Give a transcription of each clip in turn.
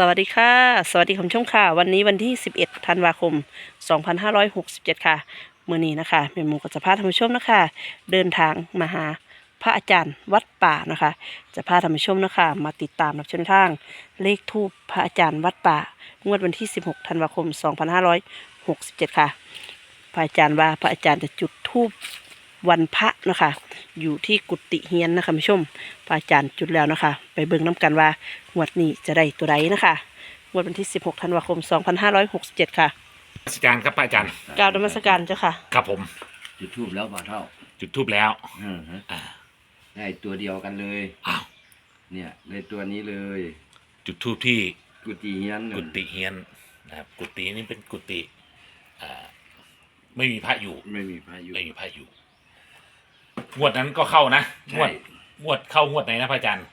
สวัสดีค่ะ สวัสดีคุณชมค่ะ วันนี้วันที่ 11ธันวาคม 2567 ค่ะเมื่อนี้นะคะเมหมูกับจะพาท่านผู้ชมนะคะ เดินทางมาหาพระอาจารย์วัดป่านะคะ จะพาท่านผู้ชมนะคะ มาติดตามรับชมทาง เลขทูปพระอาจารย์วัดป่า งวดวันที่ 16ธันวาคม 2567 ค่ะ พระอาจารย์ว่าพระอาจารย์จะจุดทูปวันพระนะคะ อยู่ที่กุฏิเฮียนนะคะคุณผู้ชมพระอาจารย์จุดแล้วนะคะ ไปเบิ่งน้ำกันว่างวดนี้จะได้ตัวใดนะคะงวดวันที่ 16ธันวาคม 2567 ค่ะราชการครับพระอาจารย์กล่าวนมัสการเจ้าค่ะ ครับผม จุดทูบแล้วบ่าเท่าจุดทูบแล้วอือฮะอ่าได้ตัวเดียวกันเลย อ้าวเนี่ยได้ตัวนี้เลย จุดทูบที่กุฏิเฮียนกุฏิเฮียนนะครับกุฏินี่เป็นกุฏิอ่าไม่มีพระอยู่ ไม่มีพายุ ไม่มีพระอยู่ งวดนั้นก็เข้านะงใช่วดงวดเข้างวดไหนนะพระอาจารย์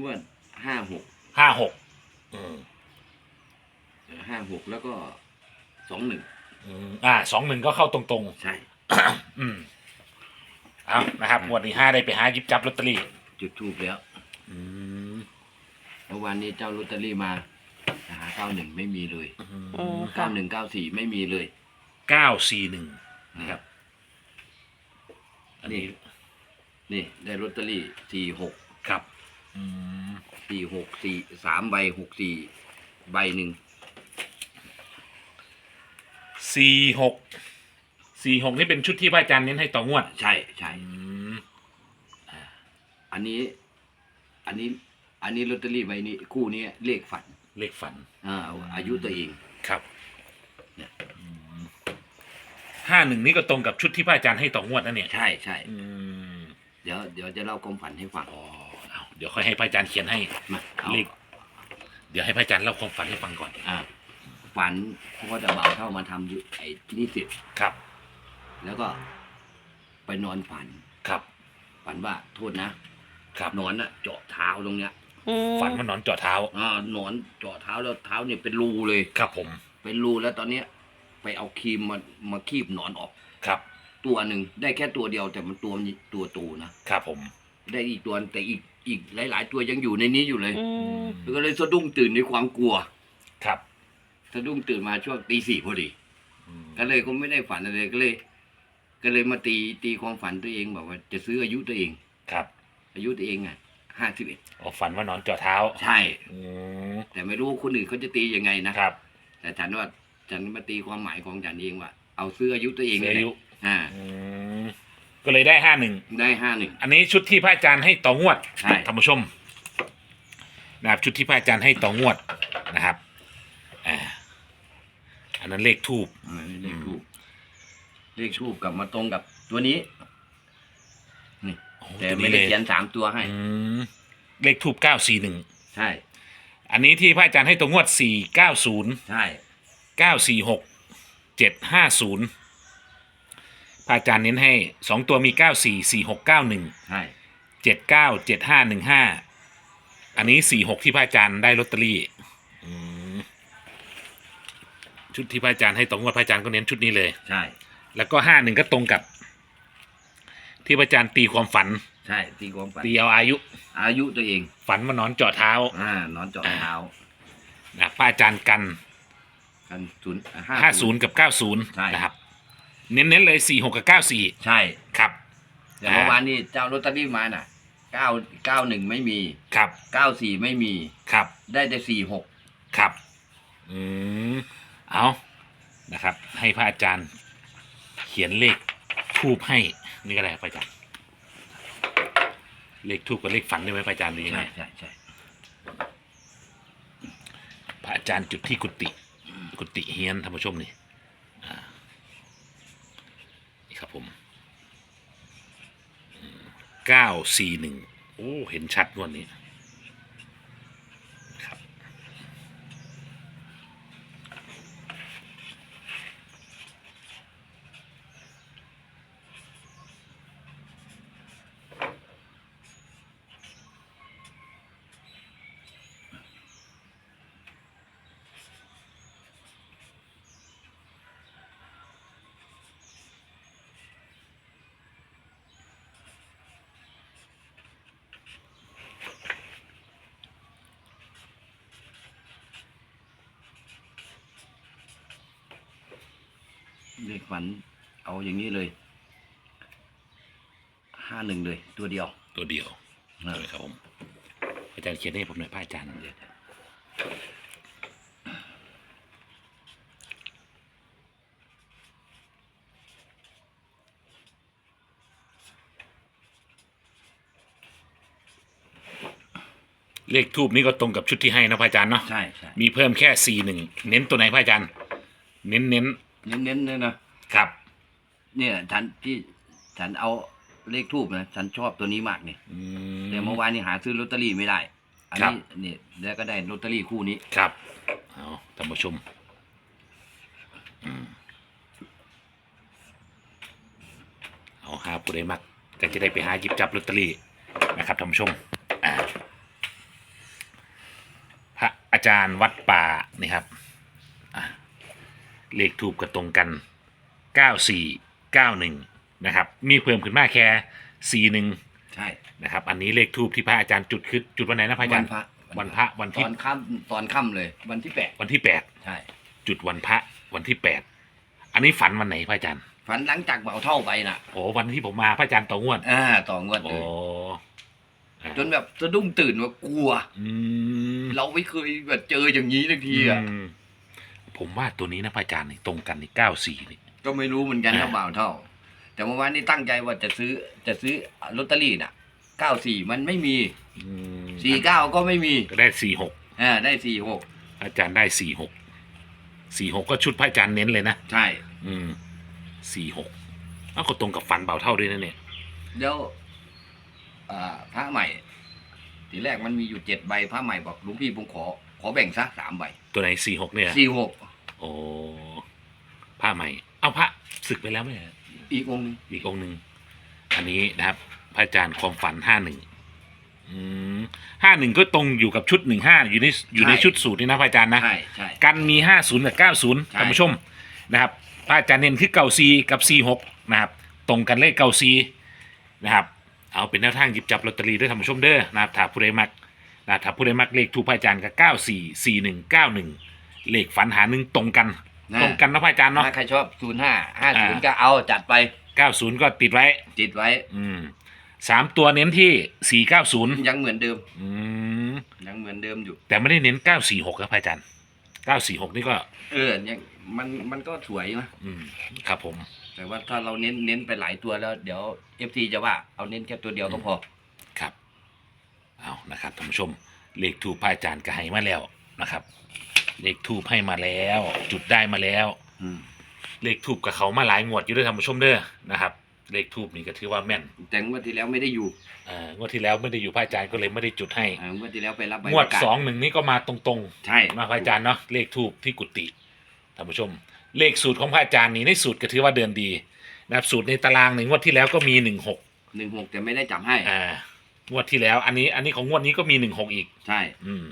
งวดห้าหกห้าหกอืมห้าหกแล้วก็สองหนึ่งอืมอ่าสองหนึ่งก็เข้าตรงใช่ ๆ อืมเอานะครับงวดนี้ห้าได้ไปหาหยิบจับลอตเตอรี่จุดทูบแล้วอืมเมื่อวานนี้เจ้าลอตเตอรี่มาหาเก้าหนึ่งไม่มีเลยอ๋อเก้าหนึ่งเก้าสี่ไม่มีเลยเก้าสี่หนึ่งนะครับ อันนี้ นี่ได้ลอตเตอรี่สี่หกครับ อืมสี่หกสี่สามใบหกสี่ใบหนึ่งสี่หกสี่หกนี่เป็นชุดที่พระอาจารย์เน้นให้ต่องวดใช่ใช่อืมอันนี้ อันนี้ อันนี้ลอตเตอรี่ใบนี้ คู่นี้เลขฝัน เลขฝัน อ่าอายุตัวเอง ครับ เนี่ย ห้าหนึ่งนี่ก็ตรงกับชุดที่พระอาจารย์ให้ต่องวดนั่นเนี่ย ใช่ใช่อืมเดี๋ยวเดี๋ยวจะเล่าความฝันให้ฟังอ๋อเอาเดี๋ยวค่อยให้พระอาจารย์เขียนให้มาเอาเลขเดี๋ยวให้พระอาจารย์เล่าความฝันให้ฟังก่อน อ่าฝันเพราะว่าจะบ่าวเข้ามาทำอยู่ไอ้นี่เสร็จครับ แล้วก็ไปนอนฝัน ครับ ฝันว่าโทษนะครับนอนน่ะเจาะเท้าตรงเนี้ยอืมฝันว่านอนเจาะเท้าอ่านอนเจาะเท้าแล้วเท้าเนี่ยเป็นรูเลย ครับผม เป็นรูแล้วตอนเนี้ย ไปเอาครีมมามาคีบหนอนออก ครับ ตัวหนึ่งได้แค่ตัวเดียวแต่มันตัวมันตัวโตนะครับผม ได้อีกตัวแต่อีกอีกหลาย ๆ ตัวยังอยู่ในนี้อยู่เลยอืมแล้วก็เลยสะดุ้งตื่นในความกลัว ครับสะดุ้งตื่นมาช่วงตีสี่พอดี อืมก็เลยก็ไม่ได้ฝันอะไรก็เลย ก็เลยมาตีตีความฝันตัวเองบอกว่า จะซื้ออายุตัวเอง ครับอายุตัวเองอะห้าสิบเอ็ดอ๋อฝันว่านอนเจาะเท้าใช่ อืมแต่ไม่รู้คนอื่นเขาจะตียังไงนะครับ แต่ฉันว่า ฉันมาตีความหมายของฉันเองว่าเอาซื้ออายุตัวเองเสียอายุอ่า อืมก็เลยได้ห้าหนึ่ง ได้ห้าหนึ่ง อันนี้ชุดที่พระอาจารย์ให้ต่องวดใช่ ท่านผู้ชมนะครับชุดที่พระอาจารย์ให้ต่องวดนะครับอ่าอันนั้นเลขทูบอ่าเลขทูบเลขทูบกลับมาตรงกับตัวนี้นี่แต่ไม่ได้เขียนสามตัวให้เลขทูบเก้าสี่หนึ่ง ใช่ อันนี้ที่พระอาจารย์ให้ต่องวดสี่เก้าศูนย์ใช่ เก้าสี่หกเจ็ดห้าศูนย์พระอาจารย์เน้นให้สองตัวมีเก้าสี่สี่หกเก้าหนึ่งใช่เจ็ดเก้าเจ็ดห้าหนึ่งห้าอันนี้สี่หกที่พระอาจารย์ได้ลอตเตอรี่อืมชุดที่พระอาจารย์ให้ตรงกับพระอาจารย์ก็เน้นชุดนี้เลย ใช่แล้วก็ห้าหนึ่งก็ตรงกับ ที่พระอาจารย์ตีความฝัน ใช่ตีความฝันตีเอาอายุ อายุตัวเอง ฝันว่านอนเจาะเท้าอ่านอนเจาะเท้านะพระอาจารย์กัน กันศูนย์ห้าศูนย์กับเก้าศูนย์ใช่ นะครับ เน้นๆเลยสี่หกกับเก้าสี่ใช่ครับ แต่เมื่อวานนี้เจ้าลอตเตอรี่มาน่ะเก้าเก้าหนึ่งไม่มีครับเก้าสี่ไม่มี ครับได้แต่สี่หกครับอืมเอานะครับ ให้พระอาจารย์ เขียนเลขทูบให้นี่ก็ได้พระอาจารย์เลขทูบกับเลขฝันได้ไหมพระอาจารย์หรือยังใช่ไงใช่ใช่พระอาจารย์จุดที่กุฏิ กุฏิเฮียนท่านผู้ชมนี่นี่ครับผมเก้าสี่หนึ่งโอ้ เห็นชัดวันนี้ เลขฝัน เอาอย่างนี้เลยห้าหนึ่งเลย ตัวเดียว ตัวเดียวนะเลยครับผมอาจารย์เขียนให้ผมหน่อยพระอาจารย์เลขทูบนี้ก็ตรงกับชุดที่ให้นะพระอาจารย์เนาะใช่ใช่มีเพิ่มแค่สี่หนึ่งเน้นตัวไหนพระอาจารย์ เน้นเน้น เน้นๆเลยนะครับ เนี่ยฉันที่ฉันเอาเลขทูบนะฉันชอบตัวนี้มากเนี่ยอืม แต่เมื่อวานนี้หาซื้อลอตเตอรี่ไม่ได้ อันครับนี้เนี่ยแล้วก็ได้ลอตเตอรี่คู่นี้ ครับเอาท่านผู้ชมอืมเอาหาผู้ใดมักก็จะได้ไปหาหยิบจับลอตเตอรี่นะครับท่านผู้ชมอ่าพระอาจารย์วัดป่านี่ครับอะ เลขทูบก็ตรงกันเก้าสี่เก้าหนึ่งนะครับ มีเพิ่มขึ้นมาแค่สี่หนึ่งใช่นะครับ อันนี้เลขทูบที่พระอาจารย์จุดคือจุดวันไหนนะพระอาจารย์พระวันพระวันตที่อนค่ำตอนค่ำเลย วันที่แปดวันที่แปดใช่จุดวันพระวันที่แปดอันนี้ฝันวันไหนพระอาจารย์ฝันหลังจากเบาเท่าไปน่ะโอ้วันที่ผมมาพระอาจารย์ต่องวดอ่าต่องวดเลโอ้ยอ่าจนแบบสะดุ้งตื่นว่ากลัว อืมเราไม่เคยแบบเจออย่างนี้ทักทีอะอืม ผมว่าตัวนี้นะพระอาจารย์นี่ตรงกันนี่เก้าสี่นี่ ก็ไม่รู้เหมือนกันอ่านะเบาเท่า แต่เมื่อวานนี้ตั้งใจว่าจะซื้อจะซื้อลอตเตอรี่น่ะเก้าสี่มันไม่มีอืมสี่เก้าก็ไม่มีก็ได้สี่หกอ่าได้สี่หกอาจารย์ได้สี่หกสี่หกก็ชุดพระอาจารย์เน้นเลยนะใช่ อืมสี่หกเอาก็ตรงกับฟันเบาเท่าด้วยนะเนี่ย เดี๋ยวอ่าพระใหม่ ทีแรกมันมีอยู่เจ็ดใบพระใหม่บอกหลวงพี่ผมขอ ขอแบ่งซะสามใบตัวไหนสี่หกเนี่ยสี่หก โอ้ผ้าใหม่ เอาพระศึกไปแล้วไหมอีกองค์หนึ่งอีกองค์หนึ่งอันนี้นะครับ พระอาจารย์ความฝันห้าหนึ่งห้าหนึ่งก็ตรงอยู่กับชุดหนึ่งห้าอยู่ในอยู่ในชุดสูตรนี่นะพระอาจารย์นะ ใช่ใช่ กันมีห้าศูนย์กับเก้าศูนย์ใช่ท่านผู้ชมนะครับพระอาจารย์เน้นคือเก้าซีกับซีหกนะครับตรงกันเลขเก้าซีนะครับเอาเป็นแนวทางหยิบจับลอตเตอรี่ด้วยท่านผู้ชมเด้อนะครับถ้าผู้ใดมักนะครับถ้าผู้ใดมักเลขถูกพระอาจารย์กับเก้าสี่สี่หนึ่ง เก้าหนึ่งเลขฝันหาหนึ่งตรงกันตรงกันนะพระอาจารย์เนาะ ถ้าใครชอบศูนย์ห้าห้าอ่าศูนย์ก็เอาจัดไปเก้าศูนย์ก็ติดไว้ ติดไว้ อืมสามตัวเน้นที่สี่เก้าศูนย์ยังเหมือนเดิมอืมยังเหมือนเดิมอยู่ แต่ไม่ได้เน้นเก้าสี่หกครับพระอาจารย์เก้าสี่หกนี่ก็ เออยังมันมันก็สวยนะ อืมครับผม แต่ว่าถ้าเราเน้นเน้นไปหลายตัวแล้ว เดี๋ยวเอฟซีจะว่าเอาเน้นแค่ตัวเดียวก็พอ ครับ เอานะครับท่านผู้ชม เลขทูปพระอาจารย์ก็ให้มาแล้วนะครับ เลขทูปให้มาแล้ว จุดได้มาแล้ว อืมเลขทูปกับเขามาหลายงวดอยู่ด้วยท่านผู้ชมเด้อนะครับ เลขทูปนี่ก็ถือว่าแม่นแต่งวดที่แล้วไม่ได้อยู่เอ่องวดที่แล้วไม่ได้อยู่พระอาจารย์ก็เลยไม่ได้จุดให้อ่างวดที่แล้วไปรับใบงวดประกาศสองหนึ่งนี่ก็มาตรงๆใช่มาพระอาจารย์เนาะเลขทูบที่กุฏิท่านผู้ชม เลขสูตรของพระอาจารย์นี่ในสูตรก็ถือว่าเดินดีนะครับสูตรในตารางหนึ่งงวดที่แล้วก็มีหนึ่งหกหนึ่งหกแต่ไม่ได้จับให้ อ่างวดที่แล้ว อันนี้อันนี้ของงวดนี้ก็มีหนึ่งหกอีก ใช่ อืม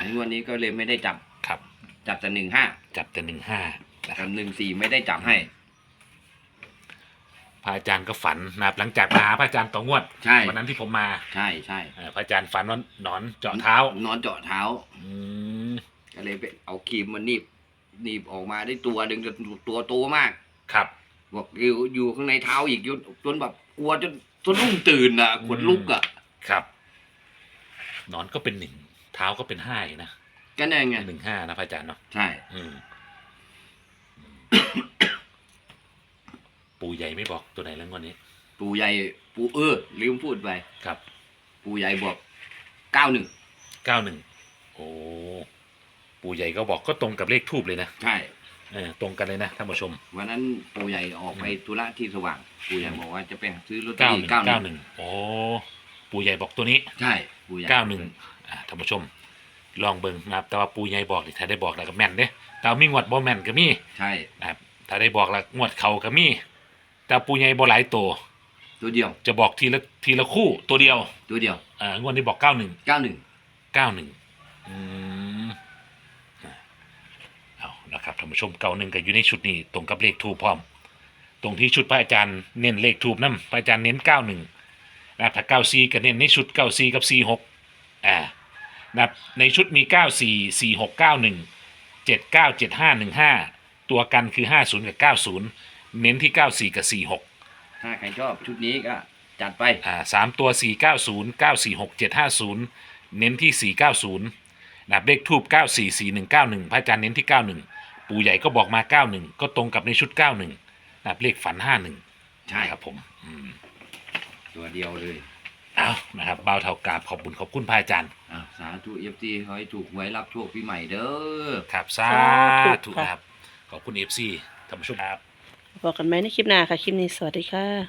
อันงวดนี้ก็เลยไม่ได้จับ ครับ จับแต่หนึ่งห้าจับแต่หนึ่งห้านะคกัรับ บหนึ่งสี่ไม่ได้จับให้ พระอาจารย์ก็ฝันนะครับ หลังจากมาหาพระอาจารย์ต่องวด ใช่ วันนั้นที่ผมมาใช่ใช่เอ่อพระอาจารย์ฝันว่าหนอนเจาะเท้า นอนเจาะเท้า อืม ก็เลยไปเอาครีมมาหนีบหนีบออกมาได้ตัวหนึ่งจนตัวโตมาก ครับ บอกอยู่อยู่ข้างในเท้าอีกจนจนแบบกลัวจนจนรุ่งตื่นอะขนลุกอะ ครับ หนอนก็เป็นหนึ่งเท้าก็เป็นห้าอยู่นะก็นั่นไง หนึ่งห้านะพระอาจารย์เนาะใช่ อืมปู่ใหญ่ไม่บอกตัวไหนแล้วงวันนี้ ปู่ใหญ่ ปู่เออ ลืมพูดไป ครับปู่ใหญ่บอกเก้าหนึ่ง เก้าหนึ่งโอ้ปู่ใหญ่ก็บอกก็ตรงกับเลขทูบเลยนะใช่ เออตรงกันเลยนะท่านผู้ชม วันนั้นปู่ใหญ่ออกไปธุระที่สว่าง ปู่ใหญ่บอกว่าจะไปซื้อลอตเตอเก้าหรี่นึ่งเก้าหเก้าหนึ่งนึ่งโอ้ปู่ใหญ่บอกตัวนี้ ใช่ ปู่ใหญ่เก้าหนึ่งอ่าท่านผู้ชม ลองเบิ่งนะครับ แต่ว่าปู่ใหญ่บอกนี่ถ้าได้บอกแล้วก็แม่นเด้แต่ว่ามีงวดบ่แม่นก็มีใช่ นะครับถ้าได้บอกแล้วงวดเขาก็มี แต่ปู่ใหญ่บ่หลายตัว ตัวเดียว จะบอกทีละทีละคู่ตัวเดียวตัวเดียวอ่างวดนี้บอกเก้าหนึ่ง เก้าหนึ่งเก้าหนึ่งอืมอะเอานะครับท่านผู้ชมเก้าหนึ่งก็อยู่ในชุดนี้ตรงกับเลขทูปพร้อม ตรงที่ชุดพระอาจารย์เน้นเลขทูปนั่นพระอาจารย์เน้นเก้าหนึ่ง นะครับถ้าเก้าซีก็เน้นในชุดเก้าซีกับซีหกอ่านะครับในชุดมีเก้าสี่สี่หกเก้าหนึ่งเจ็ดเก้าเจ็ดห้าหนึ่งห้าตัวกันคือห้าศูนย์กับเก้าศูนย์เน้นที่เก้าสี่กับสี่หกถ้าใครชอบชุดนี้ก็จัดไป อ่าสามตัวสี่เก้าศูนย์เก้าสี่หกเจ็ดห้าศูนย์เน้นที่สี่เก้าศูนย์นะครับเลขทูบเก้าสี่สี่หนึ่งเก้าหนึ่งพระอาจารย์เน้นที่เก้าหนึ่งปู่ใหญ่ก็บอกมาเก้าหนึ่งก็ตรงกับในชุดเก้าหนึ่งนะครับเลขฝันห้าหนึ่งใช่ครับผมอืม ตัวเดียวเลยเอานะครับเบาเท่ากราบขอบคุณขอบคุณพระอาจารย์อะสาธุเอฟซีขอให้ถูกหวยรับโชคปีใหม่เด้อ ครับสาสาธุธุค่ะนะครับขอบคุณเอฟซีท่านผู้ชมครับ บอกกันไหมในคลิปหน้าค่ะ คลิปนี้สวัสดีค่ะ